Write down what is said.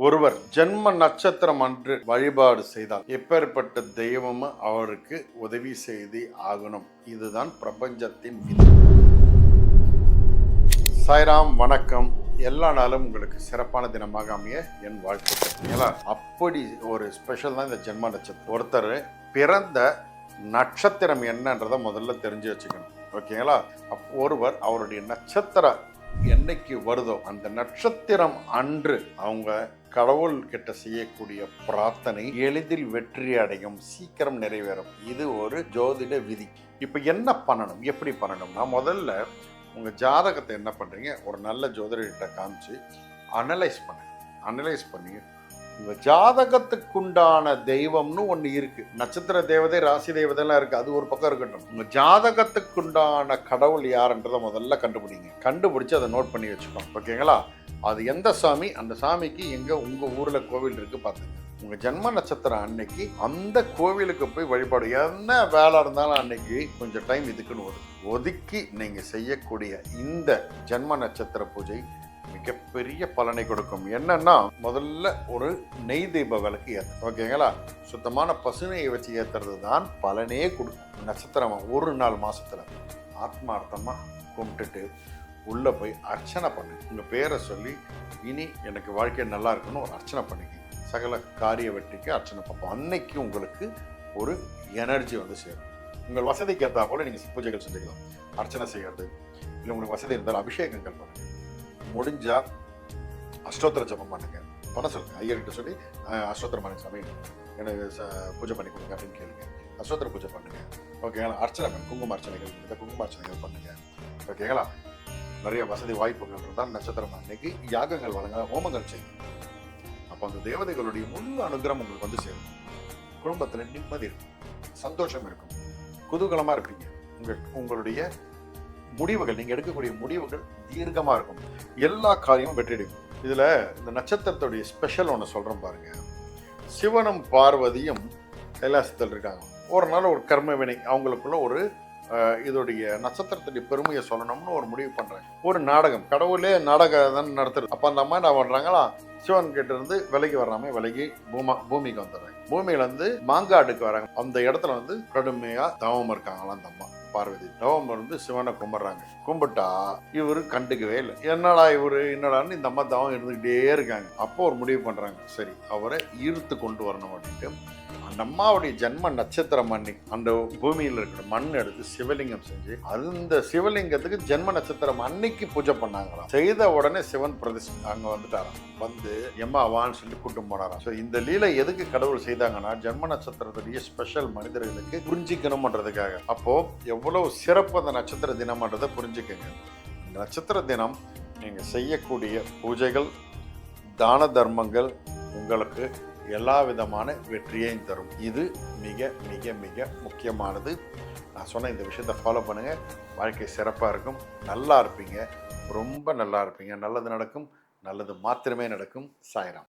ஒருவர் ஜென்ம நட்சத்திரம் அன்று வழிபாடு செய்தால் எப்பேற்பட்ட தெய்வமும் அவருக்கு உதவி செய்து ஆகணும். இதுதான் பிரபஞ்சத்தின் விதி. சாய்ராம் வணக்கம். எல்லா நாளும் உங்களுக்கு சிறப்பான தினமாக அமைய என் வாழ்த்துக்கள். அப்படி ஒரு ஸ்பெஷல் தான் இந்த ஜென்ம நட்சத்திரம். ஒருத்தர் பிறந்த நட்சத்திரம் என்னன்றதை முதல்ல தெரிஞ்சு வச்சுக்கணும். ஓகேங்களா? அப் ஒருவர் அவருடைய நட்சத்திர என்னைக்கு வருதோ அந்த நட்சத்திரம் அன்று அவங்க கடவுள் கிட்ட செய்யக்கூடிய பிரார்த்தனை எளிதில் வெற்றி அடையும் சீக்கிரம் நிறைவேறும். இது ஒரு ஜோதிட விதி. இப்போ என்ன பண்ணணும்? எப்படி பண்ணணும்னா முதல்ல உங்கள் ஜாதகத்தை என்ன பண்ணுறீங்க ஒரு நல்ல ஜோதிடர்கிட்ட காமிச்சு அனலைஸ் பண்ணுங்க. அனலைஸ் பண்ணி இந்த ஜாதகத்துக்குண்டான தெய்வம்னு ஒன்று இருக்கு. நட்சத்திர தேவதை ராசி தேவதைலாம் இருக்கு. அது ஒரு பக்கம் இருக்கட்டும். உங்க ஜாதகத்துக்குண்டான கடவுள் யாருன்றதை முதல்ல கண்டுபிடிங்க. கண்டுபிடிச்சு அதை நோட் பண்ணி வச்சுக்கோங்க. ஓகேங்களா? அது எந்த சாமி? அந்த சாமிக்கு எங்க உங்க ஊர்ல கோவில் இருக்கு பார்த்துங்க உங்க ஜென்ம நட்சத்திரம் அன்னைக்கு அந்த கோவிலுக்கு போய் வழிபாடு. என்ன வேலை இருந்தாலும் அன்னைக்கு கொஞ்சம் டைம் இதுக்குன்னு வரும் ஒதுக்கி நீங்க செய்யக்கூடிய இந்த ஜென்ம நட்சத்திர பூஜை மிகப்பெரிய பலனை கொடுக்கும். என்னன்னா முதல்ல ஒரு நெய் தீப விளக்கு ஏற்று ஓகேங்களா? சுத்தமான பசுனையை வச்சு ஏற்றுறது தான் பலனே கொடுக்கும். நட்சத்திரமாக ஒரு நாள் மாசத்துல. ஆத்மார்த்தமா கும்பிட்டுட்டு உள்ள போய் அர்ச்சனை பண்ணு. உங்க பேரை சொல்லி இனி எனக்கு வாழ்க்கை நல்லா இருக்குன்னு ஒரு அர்ச்சனை பண்ணிக்க. சகல காரிய வெற்றிக்கு அர்ச்சனை பார்ப்போம். அன்னைக்கு உங்களுக்கு ஒரு எனர்ஜி வந்து சேரும். உங்கள் வசதிக்கு ஏற்றா போல நீங்கள் பூஜைகள் செஞ்சுக்கலாம். அர்ச்சனை செய்யறது இல்லை உங்களுக்கு வசதி இருந்தால் அபிஷேகங்கள் பண்ணுங்கள் முடிஞ்சா அஷ்டோத்திர ஜபம் பண்ணுங்க. பண்ண சொல்லுங்க. ஐயர்கிட்ட சொல்லி அஷ்டோத்திரம் பண்ணுங்க சாமி எனக்கு ச- பூஜை பண்ணி கொடுங்க அப்படின்னு கேளுங்க. அஷ்டோத்திர பூஜை பண்ணுங்க. ஓகேங்களா? அர்ச்சனை பண்ணு குங்கும அர்ச்சனைகள் இந்த குங்கும அர்ச்சனைகள் பண்ணுங்க. ஓகேங்களா? நிறைய வசதி வாய்ப்புகள் இருந்தால் நட்சத்திரம் அன்னைக்கு யாகங்கள் வழங்க ஹோமங்கள் செய்யுங்க. அப்போ அந்த தேவதைகளுடைய முழு அனுகிரகம் உங்களுக்கு வந்து சேரும். குடும்பத்தில் நிம்மதி இருக்கும். சந்தோஷம் இருக்கும். குதூகலமாக இருப்பீங்க. உங்கள் உங்களுடைய முடிவுகள் நீங்க எடுக்கக்கூடிய முடிவுகள் தீர்க்கமாக இருக்கும். எல்லா காரியமும் வெற்றியடையும் இதுல இந்த நட்சத்திரத்துடைய ஸ்பெஷல் ஒன்று சொல்றேன் பாருங்க. சிவனும் பார்வதியும் கைலாசத்தில் இருக்காங்க. ஒரு நாள் ஒரு கர்ம வினை அவங்களுக்குள்ள ஒரு இதோடைய நட்சத்திரத்துடைய பெருமையை சொல்லணும்னு ஒரு முடிவு பண்றாங்க ஒரு நாடகம் கடவுளே நாடகம் தான் நடத்துறது. அப்போ அந்த அம்மா என்ன பண்றாங்களா? சிவன் கிட்ட இருந்து விலகி வராம விலகி பூமா பூமிக்கு வந்துடுறாங்க. பூமியிலேருந்து மாங்காடுக்கு வராங்க. அந்த இடத்துல வந்து கடுமையாக தவம் இருக்காங்களாம் அந்த அம்மா பார்வதி. தவம் இருந்து சிவனை கும்பிட்றாங்க. கும்பிட்டா இவரு கண்டுக்கவே இல்லை. என்னடா இவரு என்னடான்னு இந்த அம்மா தவம் இருந்துக்கிட்டே இருக்காங்க. அப்போ ஒரு முடிவு பண்ணுறாங்க சரி அவரை ஈர்த்து கொண்டு வரணும் அப்படின்ட்டு அந்த அம்மாவுடைய ஜென்ம நட்சத்திரம் அன்னைக்கு அந்த பூமியில் இருக்கிற மண் எடுத்து சிவலிங்கம் செஞ்சு அந்த சிவலிங்கத்துக்கு ஜென்ம நட்சத்திரம் அன்னைக்கு பூஜை பண்ணாங்களாம். செய்த உடனே சிவன் பிரதிஷ்ட அங்கே வந்துட்டாராம். வந்து எம்மா வான்னு சொல்லி கூட்டம் போனாராம். ஸோ இந்த லீலை எதுக்கு கடவுள் செய்தாங்கன்னா ஜென்ம நட்சத்திரத்துடைய ஸ்பெஷல் மனிதர்களுக்கு புரிஞ்சிக்கணும்ன்றதுக்காக. அப்போ எவ்வளவு சிறப்பு அந்த நட்சத்திர தினம்ன்றதை புரிஞ்சுக்கங்க. இந்த நட்சத்திர தினம் நீங்கள் செய்யக்கூடிய பூஜைகள் தான தர்மங்கள் உங்களுக்கு எல்லா விதமான வெற்றியையும் தரும். இது மிக மிக மிக முக்கியமானது. நான் சொன்ன இந்த விஷயத்தை ஃபாலோ பண்ணுங்கள் வாழ்க்கை சிறப்பாக இருக்கும். நல்லா இருப்பீங்க. ரொம்ப நல்லா இருப்பீங்க. நல்லது நடக்கும். நல்லது மாத்திரமே நடக்கும். சாய்ராம்.